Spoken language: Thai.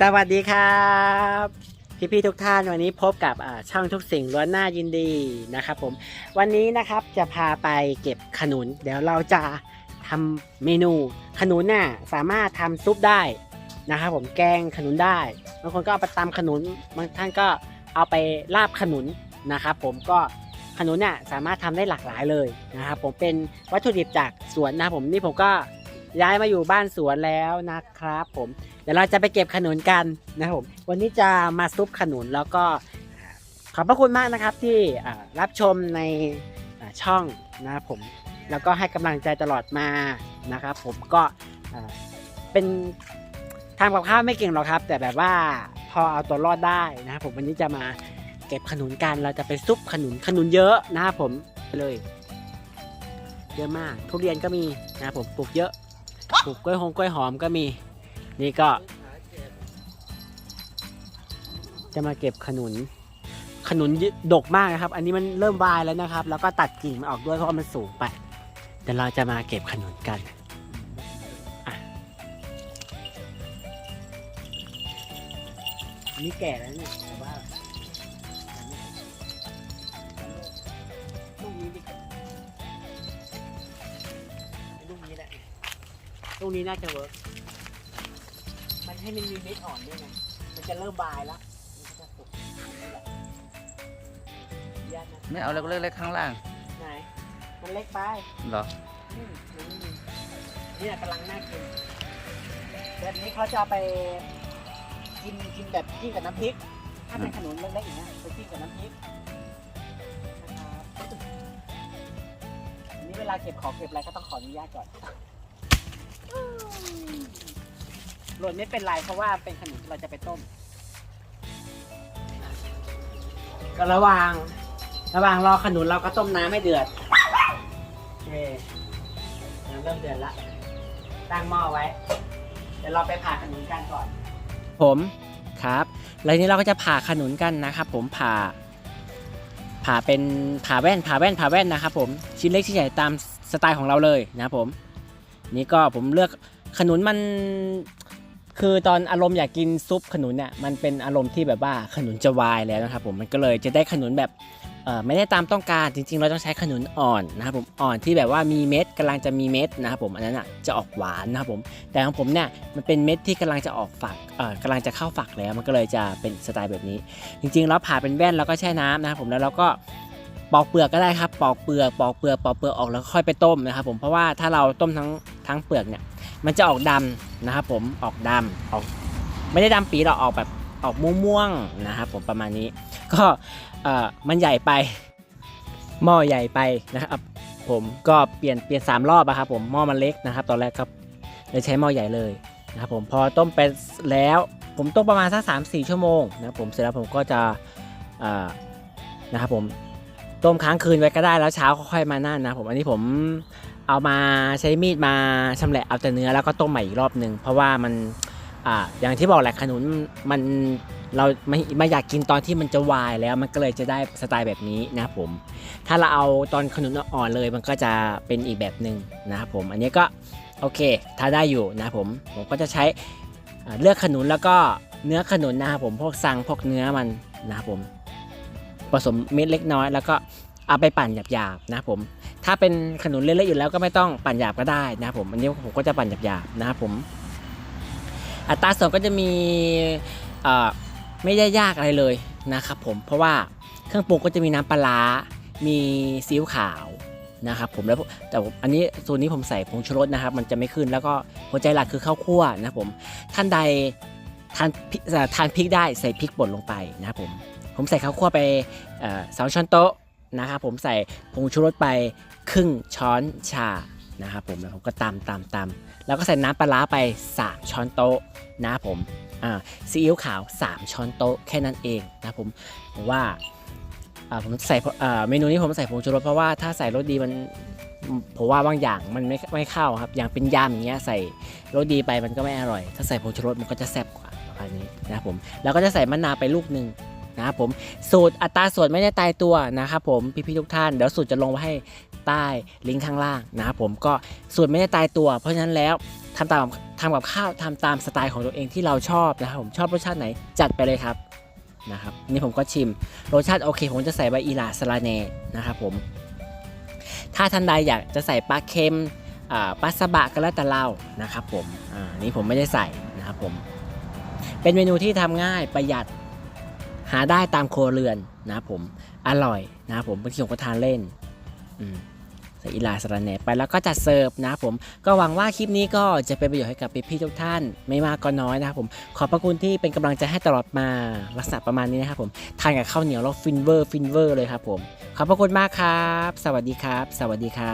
สวัสดีครับ พี่ๆทุกท่านวันนี้พบกับอ่าช่องทุกสิ่งล้วนหน้ายินดีนะครับผมวันนี้นะครับจะพาไปเก็บขนุน เดี๋ยวเราจะทำเมนูขนุนน่ะสามารถทำซุปได้นะครับผมแกงขนุนได้บางคนก็เอาไปตำขนุนบางท่านก็เอาไปลาบขนุนนะครับผมก็ขนุนน่ะสามารถทำได้หลากหลายเลยนะครับผมเป็นวัตถุดิบจากสวนนะครับผมนี่ผมก็ ย้ายมาอยู่บ้านสวนแล้วนะครับผม เดี๋ยวเราจะไปเก็บขนุนกันนะครับผม วันนี้จะมาซุปขนุนแล้วก็ขอบพระคุณมากนะครับที่รับชมในช่องนะครับผม แล้วก็ให้กำลังใจตลอดมานะครับผมก็เป็นทำกับข้าวไม่เก่งหรอกครับ แต่แบบว่าพอเอาตัวรอดได้นะครับผมวันนี้จะมาเก็บขนุนกันเราจะไปซุปขนุนขนุนเยอะนะครับผมไปเลย เยอะมากทุเรียนก็มีนะครับผมปลูกเยอะ ปลูกกล้วยหงกล้วยหอมก็มี นี่ก็ จะมาเก็บขนุน ขนุนดกมากนะครับ อันนี้มันเริ่มวายแล้วนะครับ แล้วก็ตัดกิ่งมันออกด้วยเพราะว่ามันสูงไปเดี๋ยวเราจะมาเก็บขนุนกันนนี้แก่แล้วเนี่ยแต่ว่า ลูกนี้น่าจะเวิร์กมันให้มันมีเม็ดอ่อนด้วยไงมันจะเริ่มบายแล้วมันก็จะสุกนี่แหละยากนะไม่เอาเล็กๆข้างล่างไหนมันเล็กไปเหรออืมมันไม่มีเนี่ยกำลังน่ากินแบบนี้เขาจะเอาไปกินกินแบบจิ้มกับน้ำพริก ถ้าเป็นขนุนเล็กๆอย่างเงี้ยไปจิ้มกับน้ำพริกนะครับอันนี้เวลาเก็บของเก็บอะไรก็ต้องขออนุญาตก่อน หล่นไม่เป็นไรเพราะว่าเป็นขนุนที่เราจะไปต้ม ก็ระหว่างระหว่างรอขนุนเราก็ต้มน้ำให้เดือดโอเคน้ำเริ่มเดือดละตั้งหม้อไว้ เดี๋ยวเราไปผ่าขนุนกันก่อน ผมครับแล้วนี้เราก็จะผ่าขนุนกันนะครับ ผมผ่า ผ่าเป็นผ่าแว่นผ่าแว่นผ่าแว่นนะครับ ผมชิ้นเล็กชิ้นใหญ่ตามสไตล์ของเราเลยนะครับผม นี่ก็ผมเลือกขนุนมัน คือตอนอารมณ์อยากกินซุปขนุนเนี่ยมันเป็นอารมณ์ที่แบบว่าขนุนจะวายแล้วนะครับผมมันก็เลยจะได้ขนุนแบบไม่ได้ตามต้องการจริงๆ เราต้องใช้ขนุนอ่อนนะครับผมอ่อนที่แบบว่ามีเม็ดกำลังจะมีเม็ดนะครับผมอันนั้นอะจะออกหวานนะครับผมแต่ของผมเนี่ยมันเป็นเม็ดที่กำลังจะออกฝักเออกำลังจะเข้าฝักแล้วมันก็เลยจะเป็นสไตล์แบบนี้ จริงๆแล้วผ่าเป็นแว่นแล้วก็แช่น้ำนะครับผมแล้วเราก็ปอกเปลือกก็ได้ครับปอกเปลือกปอกเปลือกปอกเปลือกออกแล้วค่อยไปต้มนะครับผมเพราะว่าถ้าเราต้มทั้งทั้งเปลือกเนี่ย มันจะออกดำนะครับผมออกดำออกไม่ได้ดำปีหรอกออกแบบออกม่วงๆนะครับผมประมาณนี้ ก็เอ่อมันใหญ่ไปหม้อใหญ่ไปนะครับ ผมก็เปลี่ยนเปลี่ยนสามรอบอะครับผมหม้อมันเล็กนะครับ ตอนแรกครับเลยใช้หม้อใหญ่เลยนะครับผมพอต้มไปแล้ว ผมต้มประมาณสักสามสี่ชั่วโมงนะครับผมเสร็จแล้วผมก็จะเอ่อนะครับผมต้มค้างคืนไว้ก็ได้แล้วเช้าค่อยมานั่นนะครับผมอันนี้ผม เอามาใช้มีดมาชำแหละเอาแต่เนื้อแล้วก็ต้มใหม่อีกรอบหนึ่งเพราะว่ามันอ่าอย่างที่บอกแหละขนุนมันเราไม่ไม่อยากกินตอนที่มันจะวายแล้วมันก็เลยจะได้สไตล์แบบนี้นะครับผม ถ้าเราเอาตอนขนุนอ่อนเลยมันก็จะเป็นอีกแบบหนึ่งนะครับผม อันนี้ก็โอเคถ้าได้อยู่นะครับผมผมก็จะใช้เลือกขนุนแล้วก็เนื้อขนุนนะครับผมพวกสังพวกเนื้อมันนะครับผมผสมเม็ดเล็กน้อยแล้วก็ เอาไปปั่นหยาบๆนะครับผม ถ้าเป็นขนุนเล็กๆอยู่แล้วก็ไม่ต้องปั่นหยาบก็ได้นะครับผมอันนี้ผมก็จะปั่นหยาบๆนะครับผม อัตราส่วนก็จะมีไม่ได้ยากอะไรเลยนะครับผมเพราะว่าเครื่องปรุงก็จะมีน้ำปลามีซีอิ๊วขาวนะครับผมแล้วแต่อันนี้ส่วนนี้ผมใส่ผงชูรสนะครับ มันจะไม่ขึ้นแล้วก็หัวใจหลักคือข้าวคั่วนะครับผมท่านใดทานทานพริกได้ใส่พริกป่นลงไปนะครับผมผมใส่ข้าวคั่วไปสองช้อนโต๊ะ นะครับผมใส่ผงชูรสไปครึ่งช้อนชานะครับผมแล้วผมก็ตำตำตำแล้วก็ใส่น้ำปลาร้าไป 3 ช้อนโต๊ะนะครับผมอ่าซีอิ๊วขาว 3 ช้อนโต๊ะแค่นั้นเองนะผมผมว่าอ่าผมใส่อ่าเมนูนี้ผมใส่ผงชูรสเพราะว่าถ้าใส่รสดีมันผมว่าบางอย่างมันไม่ไม่เข้าครับอย่างเป็นยำอย่างเงี้ยใส่รสดีไปมันก็ไม่อร่อย ถ้าใส่ผงชูรสมันก็จะแซ่บกว่าประมาณนี้นะครับผมแล้วก็จะใส่มะนาวไปลูกหนึ่ง นะครับผมสูตรอัตราส่วนไม่ได้ตายตัวนะครับผมพี่ๆทุกท่านเดี๋ยวสูตรจะลงไว้ให้ใต้ลิงก์ข้างล่างนะครับผมก็สูตรไม่ได้ตายตัว เพราะฉะนั้นแล้วทำตามทำกับข้าวทำตามสไตล์ของตัวเองที่เราชอบนะครับผมชอบรสชาติไหนจัดไปเลยครับนะครับนี่ผมก็ชิมรสชาติโอเค ผมจะใส่ใบอีหร่าสะระแหน่นะครับผมถ้าท่านใดอยากจะใส่ปลาเค็มอ่าปลาสบะก็แล้วแต่เรานะครับผมอ่านี่ผมไม่ได้ใส่นะครับผมเป็นเมนูที่ทำง่ายประหยัด หาได้ตามครัวเรือนนะผมอร่อยนะผมบางทีผมก็ทานเล่นอืมใส่อีลาสระแหน่ไปแล้วก็จัดเสิร์ฟนะผมก็หวังว่าคลิปนี้ก็จะเป็นประโยชน์ให้กับพี่ๆทุกท่าน ไม่มากก็น้อยนะครับผมขอบพระคุณที่เป็นกำลังใจให้ตลอดมาลักษณะประมาณนี้นะครับผมทานกับข้าวเหนียวแล้วฟินเวอร์ฟินเวอร์เลยครับผมขอบพระคุณมากครับ สวัสดีครับ สวัสดีครับ